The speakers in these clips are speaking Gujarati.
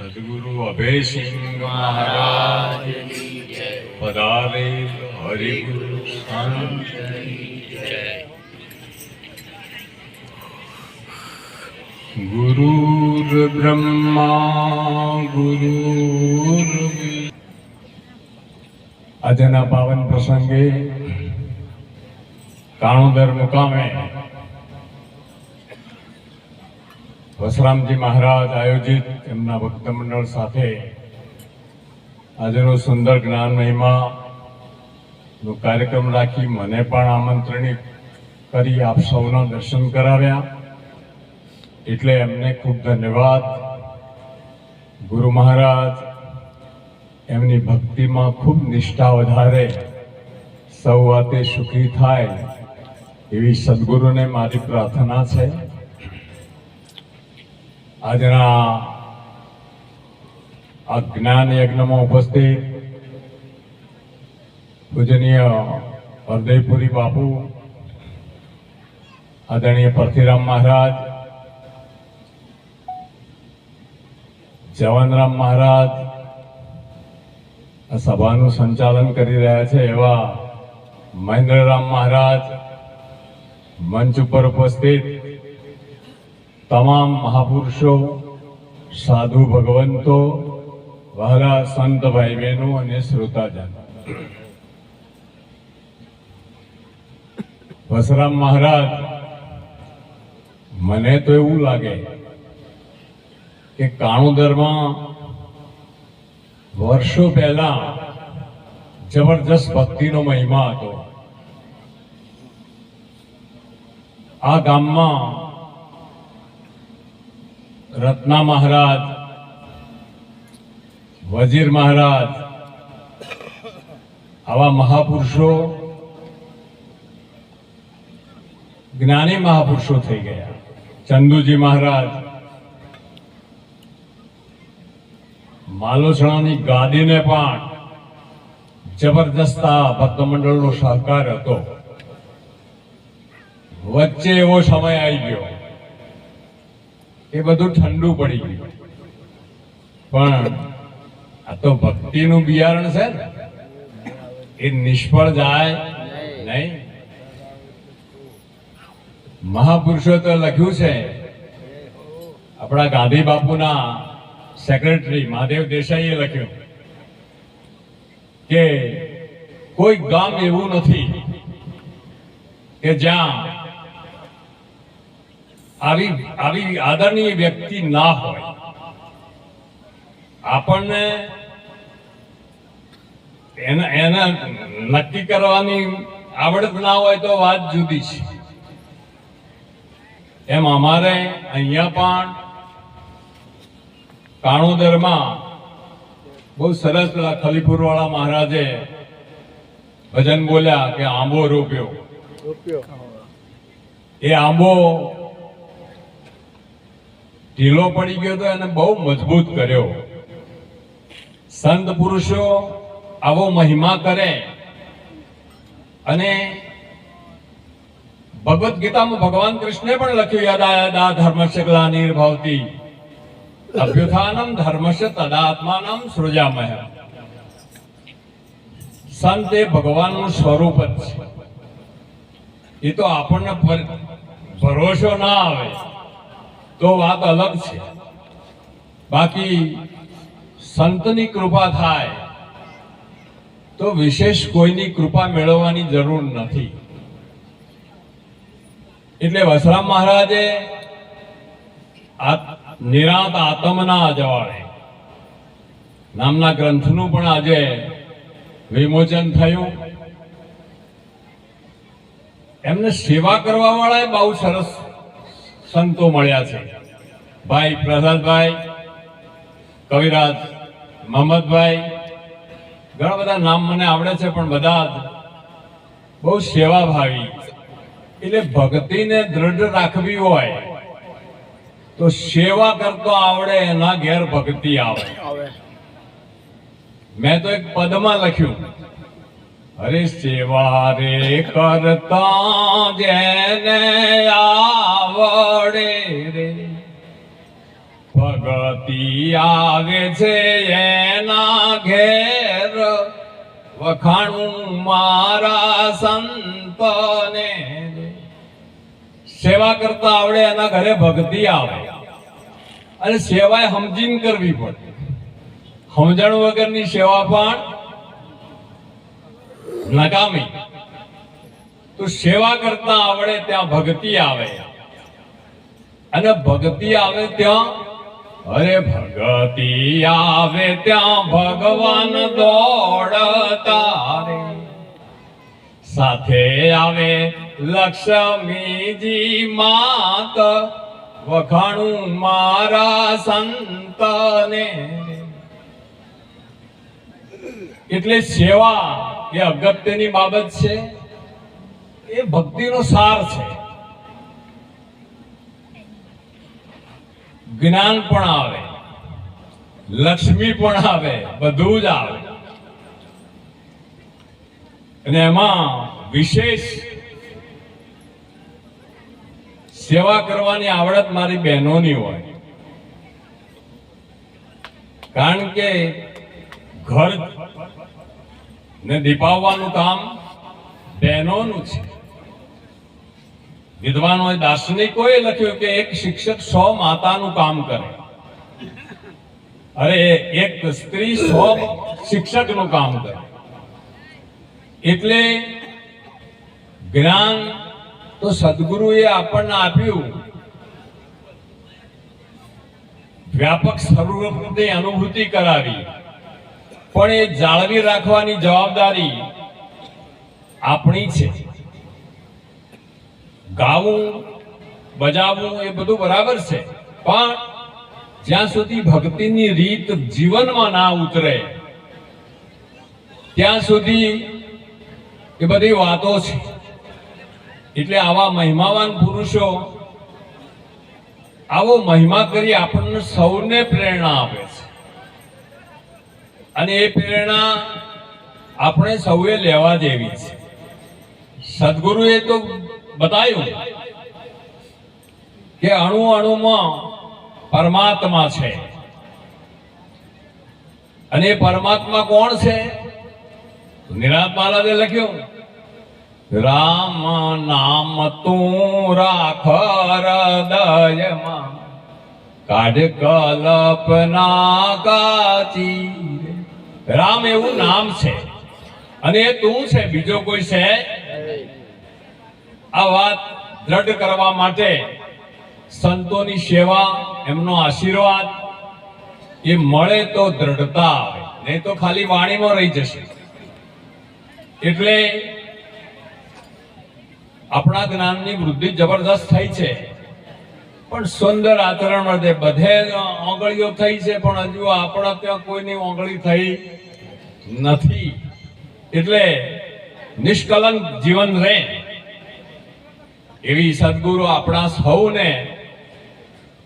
સદગુરુ અભયસિંહ મહારાજ પધારે હરિગુરુ ગુરુર બ્રહ્મા ગુરુ આજના પાવન પ્રસંગે કાણોદર મુકામે વસરામજી મહારાજ આયોજિત એમના ભક્ત મંડળ સાથે આજનો સુંદર જ્ઞાન મહિમાનો કાર્યક્રમ રાખી મને પણ આમંત્રણિત કરી આપ સૌના દર્શન કરાવ્યા. એટલે એમને ખૂબ ધન્યવાદ. ગુરુ મહારાજ, એમની ભક્તિમાં ખૂબ નિષ્ઠા વધારે. સૌ વાતે સુખી થાય એવી સદગુરુને મારી પ્રાર્થના છે. આજના આ જ્ઞાન યજ્ઞમાં ઉપસ્થિત પૂજનીય હરદયપુરી બાપુ, આદરણીય પરથીરામ મહારાજ, જવાનરામ મહારાજ, આ સભાનું સંચાલન કરી રહ્યા છે એવા મહેન્દ્રરામ મહારાજ મંચ ઉપર ઉપસ્થિત તમામ મહાપુરુષો, સાધુ ભગવંતો, વહાલા સંત ભાઈ બહેનો અને શ્રોતાજન. વસરામ મહારાજ, મને તો એવું લાગે કે કાણોદરમાં વર્ષો પહેલા જબરજસ્ત ભક્તિનો મહિમા હતો. આ ગામમાં રત્ના મહારાજ, વજીર મહારાજ, આવા મહાપુરુષો જ્ઞાની મહાપુરુષો થઈ ગયા. ચંદુજી મહારાજ, માલોસણાની ગાદીને પણ જબરદસ્ત આ ભક્તમંડળનો સહકાર હતો. વચ્ચે એવો સમય આવી ગયો. એ બધું ઠંડુ પડી ગયું. પણ આ તો ભક્તિનું બિયારણ છે એ નિષ્ફળ જાય નહીં. મહાપુરુષો તો લખ્યું છે, આપણા ગાંધી બાપુના સેક્રેટરી મહાદેવ દેસાઈએ લખ્યું કે કોઈ ગામ એવું નથી કે જ્યાં આવી આવી આદરણીય વ્યક્તિ ના હોય. આપણને એના એના નક્કી કરવાની આવડત ના હોય તો વાત જુદી છે. એમ અમારે અહીંયા પણ કાણોદરમાં બહુ સરસ ખલીપુર ખલીપુરવાળા મહારાજે ભજન બોલ્યા કે આંબો રોપ્યો. એ આંબો ઢીલો પડી ગયો હતો એને બહુ મજબૂત કર્યો. સંત પુરુષો આવો મહિમા કરે. અને ભગવદ ગીતામાં ભગવાન કૃષ્ણે પણ લખ્યું, યદા ધર્મસ્ય ગ્લાનિર્ભવતી અભ્યુત્થાનમ ધર્મસ્ય તદાત્માનમ સૃજામય સંત એ ભગવાનનું સ્વરૂપ જ છે. એ તો આપણને ભરોસો ના આવે. તો વાત અલગ છે. બાકી સંતની કૃપા થાય તો વિશેષ કોઈની કૃપા મેળવવાની જરૂર નથી. એટલે વસરામ મહારાજે નિરાત આત્મના અજવાળે નામના ગ્રંથનું પણ આજે વિમોચન થયું. એમને સેવા કરવા વાળા બહુ સરસ સંતો મળ્યા છે. ભાઈ પ્રસાદભાઈ કવિરાજ મહમ્મદભાઈ ઘણા બધા નામ મને આવડે છે પણ બધા જ બહુ સેવાભાવી. એટલે ભક્તિને દ્રઢ રાખવી હોય તો સેવા કરતો આવડે એના ઘેર ભક્તિ આવે. મેં તો એક પદમાં લખ્યું. અરે સેવા રે કરતા જેને આવડે રે. ભગતી આવે છે એના ઘેર, વખાણું મારા સંતને સેવા કરતા આવડે એના ઘરે ભક્તિ આવે. અને સેવાય સમજીને કરવી પડે. સમજણ વગરની સેવા પણ નકામી તો સેવા કરતા આવડે ત્યાં ભક્તિ આવે. અને ભક્તિ આવે ત્યાં? અરે ભગતિ આવે ત્યાં ભગવાન દોડતા રે. સાથે આવે લક્ષ્મીજી માત વખાણું મારા સંતને. એટલે સેવા એ અગત્યની બાબત છે, એ ભક્તિનો સાર છે. જ્ઞાન પણ આવે, લક્ષ્મી પણ આવે, બધું જ આવે. અને એમાં વિશેષ સેવા કરવાની આવડત મારી બહેનોની હોય. કારણ કે ઘર ને દીપાવવાનું કામ બહેનોનું છે. વિદ્વાનોએ દાર્શનિકોએ લખ્યું કે એક શિક્ષક સો માતાનું કામ કરે. અરે, એક સ્ત્રી સો શિક્ષકનું કામ કરે. એટલે જ્ઞાન તો સદગુરુએ આપણને આપ્યું. વ્યાપક સ્વરૂપની અનુભૂતિ કરાવી. પણ એ જાળવી રાખવાની જવાબદારી આપણી છે. ગાવું, બજાવવું એ બધું બરાબર છે. પણ જ્યાં સુધી ભક્તિની રીત જીવનમાં ના ઉતરે, ત્યાં સુધી એ બધી વાતો છે. એટલે આવા મહિમાવાન પુરુષો આવો મહિમા કરી આપણને સૌને પ્રેરણા આપે છે. અને એ પ્રેરણા આપણે સૌએ લેવા જેવી છે. સદગુરુએ તો બતાવ્યું કે અણુ અણુમાં પરમાત્મા છે. અને એ પરમાત્મા કોણ છે? નિરાત મહારાજે લખ્યું, રામ નામ તું રાખ હૃદયમાં, કાઢ કલ્પના કાચી રામ એવું નામ છે. અને એ તું છે, બીજો કોઈ છે? આ વાત દ્રઢ કરવા માટે સંતોની સેવા, એમનો આશીર્વાદ, એ મળે તો દ્રઢતા આવે. નહીં તો ખાલી વાણીમાં રહી જશે. એટલે આપણા જ્ઞાનની વૃદ્ધિ જબરદસ્ત થઈ છે. પણ સુંદર આચરણ વધે બધે ઓગળીઓ થઈ છે, પણ હજુ આપણા ત્યાં કોઈની ઓગળી થઈ નથી. એટલે નિષ્કલંક જીવન રહે એવી સદગુરુ આપણા સૌને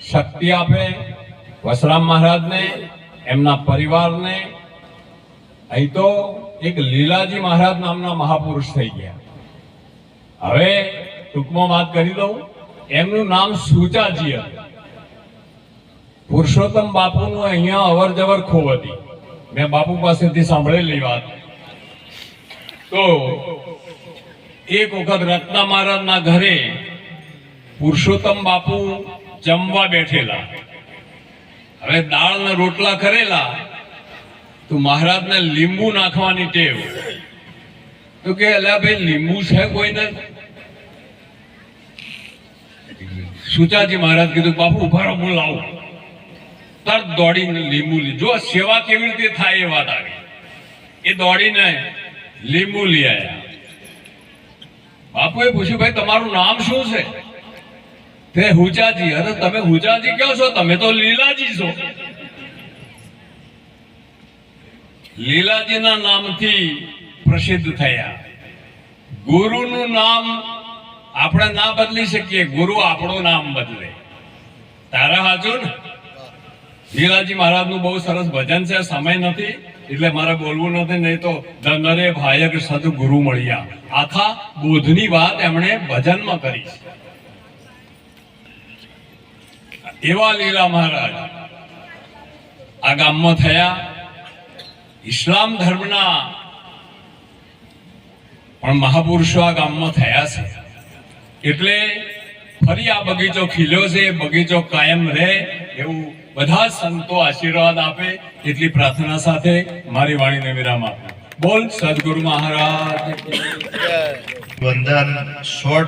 શક્તિ આપે વસરામ મહારાજને, એમના પરિવારને. અહીં તો એક લીલાજી મહારાજ નામના મહાપુરુષ થઈ ગયા. હવે ટૂંકમાં વાત કરી દઉં એમનું નામ સુચાજી પુરુષોત્તમ બાપુનું અહીંયા અવર જવર ખૂબ હતી. મેં બાપુ પાસેથી સાંભળેલી વાત. તો એક વખત રત્ના મહારાજના ઘરે પુરુષોત્તમ બાપુ જમવા બેઠેલા. હવે દાળ ને રોટલા કરેલા, તો મહારાજને લીંબુ નાખવાની ટેવ. તો કે, અલ્યા ભાઈ, લીંબુ છે કોઈને? સુચાજી મહારાજ કીધું, બાપુ, ઊભા હું લાવું. તરત દોડીને લીંબુ લીધું જો સેવા કેવી રીતે થાય એ વાત આવી. એ દોડીને લીંબુ લઈ આવ્યા બાપુએ પૂછ્યું, ભાઈ, તમારું નામ શું છે? તે હુજાજી, અરે, તમે હુજાજી કહો છો? તમે તો લીલાજી છો. લીલાજીના નામથી પ્રસિદ્ધ થયા. ગુરુનું નામ આપણે ના બદલી શકીએ, ગુરુ આપણું નામ બદલે. તારા હાજુ ને? લીલાજી મહારાજનું બહુ સરસ ભજન છે, સમય નથી, એટલે મારે બોલવું નથી, નહીં તો દંદરે ભાયક સદગુરુ મળ્યા. આખા બોધની વાત એમણે ભજનમાં કરી છે. એવા લીલા મહારાજ આ ગામમાં થયા. ઇસ્લામ ધર્મના પણ મહાપુરુષો આ ગામમાં થયા છે. એટલે ફરી આ બગીચો ખીલ્યો છે, બગીચો કાયમ રહે એવું બધા સંતો આશીર્વાદ આપે એટલી પ્રાર્થના સાથે મારી વાણીને વિરામ આપે. બોલ સદગુરુ મહારાજ. વંદન શોર્ટ